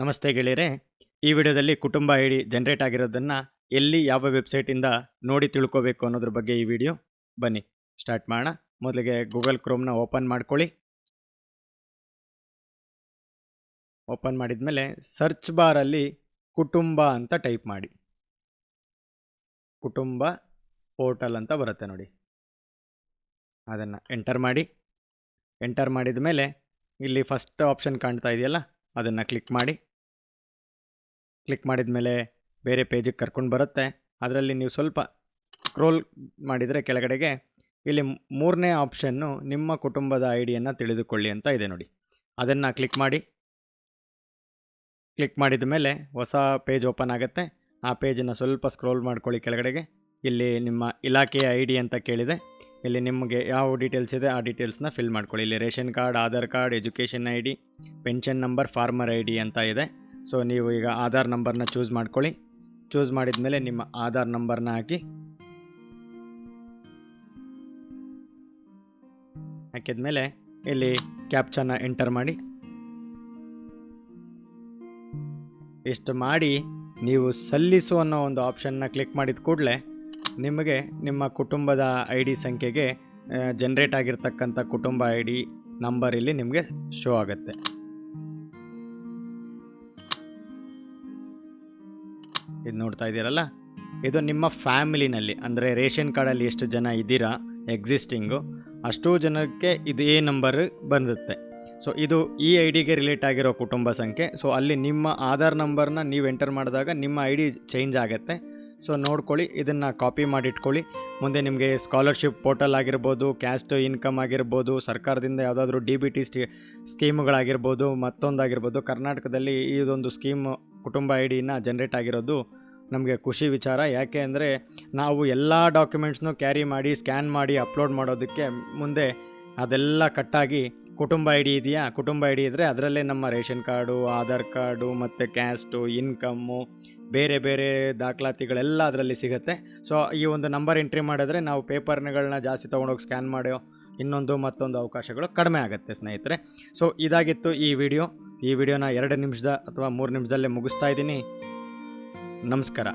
ನಮಸ್ತೆ ಗೆಳೆಯರೆ. ಈ ವಿಡಿಯೋದಲ್ಲಿ ಕುಟುಂಬ ಐ ಡಿ ಜನ್ರೇಟ್ ಆಗಿರೋದನ್ನು ಎಲ್ಲಿ ಯಾವ ವೆಬ್ಸೈಟಿಂದ ನೋಡಿ ತಿಳ್ಕೋಬೇಕು ಅನ್ನೋದ್ರ ಬಗ್ಗೆ ಈ ವಿಡಿಯೋ. ಬನ್ನಿ ಸ್ಟಾರ್ಟ್ ಮಾಡೋಣ. ಮೊದಲಿಗೆ ಗೂಗಲ್ ಕ್ರೋಮ್ನ ಓಪನ್ ಮಾಡ್ಕೊಳ್ಳಿ. ಓಪನ್ ಮಾಡಿದ ಮೇಲೆ ಸರ್ಚ್ ಬಾರಲ್ಲಿ ಕುಟುಂಬ ಅಂತ ಟೈಪ್ ಮಾಡಿ. ಕುಟುಂಬ ಪೋರ್ಟಲ್ ಅಂತ ಬರುತ್ತೆ ನೋಡಿ. ಅದನ್ನು ಎಂಟರ್ ಮಾಡಿ. ಎಂಟರ್ ಮಾಡಿದ ಮೇಲೆ ಇಲ್ಲಿ ಫಸ್ಟ್ ಆಪ್ಷನ್ ಕಾಣ್ತಾ ಇದೆಯಲ್ಲ, ಅದನ್ನು ಕ್ಲಿಕ್ ಮಾಡಿ. ಕ್ಲಿಕ್ ಮಾಡಿದ ಮೇಲೆ ಬೇರೆ ಪೇಜಿಗೆ ಕರ್ಕೊಂಡು ಬರುತ್ತೆ. ಅದರಲ್ಲಿ ನೀವು ಸ್ವಲ್ಪ ಸ್ಕ್ರೋಲ್ ಮಾಡಿದರೆ ಕೆಳಗಡೆಗೆ ಇಲ್ಲಿ ಮೂರನೇ ಆಪ್ಷನ್ನು ನಿಮ್ಮ ಕುಟುಂಬದ ಐ ಡಿಯನ್ನು ತಿಳಿದುಕೊಳ್ಳಿ ಅಂತ ಇದೆ ನೋಡಿ. ಅದನ್ನು ಕ್ಲಿಕ್ ಮಾಡಿ. ಕ್ಲಿಕ್ ಮಾಡಿದ ಮೇಲೆ ಹೊಸ ಪೇಜ್ ಓಪನ್ ಆಗುತ್ತೆ. ಆ ಪೇಜನ್ನು ಸ್ವಲ್ಪ ಸ್ಕ್ರೋಲ್ ಮಾಡ್ಕೊಳ್ಳಿ ಕೆಳಗಡೆಗೆ. ಇಲ್ಲಿ ನಿಮ್ಮ ಇಲಾಖೆಯ ಐ ಡಿ ಅಂತ ಕೇಳಿದೆ. ಇಲ್ಲಿ ನಿಮಗೆ ಯಾವ ಡೀಟೇಲ್ಸ್ ಇದೆ ಆ ಡೀಟೇಲ್ಸ್ನ ಫಿಲ್ ಮಾಡ್ಕೊಳ್ಳಿ. ಇಲ್ಲಿ ration card, Aadhaar card, education I D pension number, farmer I D ಅಂತ ಇದೆ. ಸೊ ನೀವು ಈಗ ಆಧಾರ್ ನಂಬರ್ನ ಚೂಸ್ ಮಾಡ್ಕೊಳ್ಳಿ. ಚೂಸ್ ಮಾಡಿದ ಮೇಲೆ ನಿಮ್ಮ ಆಧಾರ್ ನಂಬರ್ನ ಹಾಕಿ. ಹಾಕಿದ್ಮೇಲೆ ಇಲ್ಲಿ ಕ್ಯಾಪ್ಚನ್ನ ಎಂಟರ್ ಮಾಡಿ. ಇಷ್ಟು ಮಾಡಿ ನೀವು ಸಲ್ಲಿಸು ಅನ್ನೋ ಒಂದು ಆಪ್ಷನ್ನ ಕ್ಲಿಕ್ ಮಾಡಿದ ಕೂಡಲೇ ನಿಮಗೆ ನಿಮ್ಮ ಕುಟುಂಬದ ಐ ಡಿ ಸಂಖ್ಯೆಗೆ ಜನ್ರೇಟ್ ಆಗಿರ್ತಕ್ಕಂಥ ಕುಟುಂಬ ಐ ಡಿ ನಂಬರ್ ಇಲ್ಲಿ ನಿಮಗೆ ಶೋ ಆಗುತ್ತೆ. ಇದು ನೋಡ್ತಾ ಇದ್ದೀರಲ್ಲ? ಇದು ನಿಮ್ಮ ಫ್ಯಾಮಿಲಿನಲ್ಲಿ, ಅಂದರೆ ರೇಷನ್ ಕಾರ್ಡಲ್ಲಿ ಎಷ್ಟು ಜನ ಇದ್ದೀರಾ ಎಕ್ಸಿಸ್ಟಿಂಗು ಅಷ್ಟು ಜನಕ್ಕೆ ಇದು ಎ ನಂಬರ್ ಬಂದುತ್ತೆ ಸೊ ಇದು ಈ ಐ ಡಿಗೆ ರಿಲೇಟ್ ಆಗಿರೋ ಕುಟುಂಬ ಸಂಖ್ಯೆ. ಸೊ ಅಲ್ಲಿ ನಿಮ್ಮ ಆಧಾರ್ ನಂಬರ್ನ ನೀವು ಎಂಟರ್ ಮಾಡಿದಾಗ ನಿಮ್ಮ ಐ ಡಿ ಚೇಂಜ್ ಆಗುತ್ತೆ. ಸೊ ನೋಡ್ಕೊಳ್ಳಿ, ಇದನ್ನು ಕಾಪಿ ಮಾಡಿ ಇಟ್ಕೊಳ್ಳಿ ಮುಂದೆ ನಿಮಗೆ ಸ್ಕಾಲರ್ಶಿಪ್ ಪೋರ್ಟಲ್ ಆಗಿರ್ಬೋದು ಕ್ಯಾಸ್ಟ್ ಇನ್ಕಮ್ ಆಗಿರ್ಬೋದು, ಸರ್ಕಾರದಿಂದ ಯಾವುದಾದ್ರೂ ಡಿ ಬಿ ಟಿ ಸ್ಟಿ ಸ್ಕೀಮ್ಗಳಾಗಿರ್ಬೋದು ಮತ್ತೊಂದಾಗಿರ್ಬೋದು, ಕರ್ನಾಟಕದಲ್ಲಿ ಇದೊಂದು ಸ್ಕೀಮ್ ಕುಟುಂಬ ಐ ಡಿನ ಜನ್ರೇಟ್ ಆಗಿರೋದು ನಮಗೆ ಖುಷಿ ವಿಚಾರ. ಯಾಕೆ ಅಂದರೆ ನಾವು ಎಲ್ಲ ಡಾಕ್ಯುಮೆಂಟ್ಸ್ನೂ ಕ್ಯಾರಿ ಮಾಡಿ ಸ್ಕ್ಯಾನ್ ಮಾಡಿ ಅಪ್ಲೋಡ್ ಮಾಡೋದಕ್ಕೆ ಮುಂದೆ ಅದೆಲ್ಲ ಕಟ್ಟಾಗಿ ಕುಟುಂಬ ಐ ಡಿ ಇದೆಯಾ? ಕುಟುಂಬ ಐ ಡಿ ಇದ್ದರೆ ಅದರಲ್ಲೇ ನಮ್ಮ ರೇಷನ್ ಕಾರ್ಡು, ಆಧಾರ್ ಕಾರ್ಡು ಮತ್ತು ಕ್ಯಾಸ್ಟು ಇನ್ಕಮ್ಮು ಬೇರೆ ಬೇರೆ ದಾಖಲಾತಿಗಳೆಲ್ಲ ಅದರಲ್ಲಿ ಸಿಗುತ್ತೆ. ಸೊ ಈ ಒಂದು ನಂಬರ್ ಎಂಟ್ರಿ ಮಾಡಿದ್ರೆ ನಾವು ಪೇಪರ್ಗಳನ್ನ ಜಾಸ್ತಿ ತೊಗೊಂಡೋಗಿ ಸ್ಕ್ಯಾನ್ ಮಾಡೋ ಇನ್ನೊಂದು ಮತ್ತೊಂದು ಅವಕಾಶಗಳು ಕಡಿಮೆ ಆಗುತ್ತೆ ಸ್ನೇಹಿತರೆ. ಸೊ ಇದಾಗಿತ್ತು ಈ ವಿಡಿಯೋ ಈ ವಿಡಿಯೋನ ಎರಡು ನಿಮಿಷದ ಅಥವಾ ಮೂರು ನಿಮಿಷದಲ್ಲೇ ಮುಗಿಸ್ತಾ ಇದ್ದೀನಿ. ನಮಸ್ಕಾರ.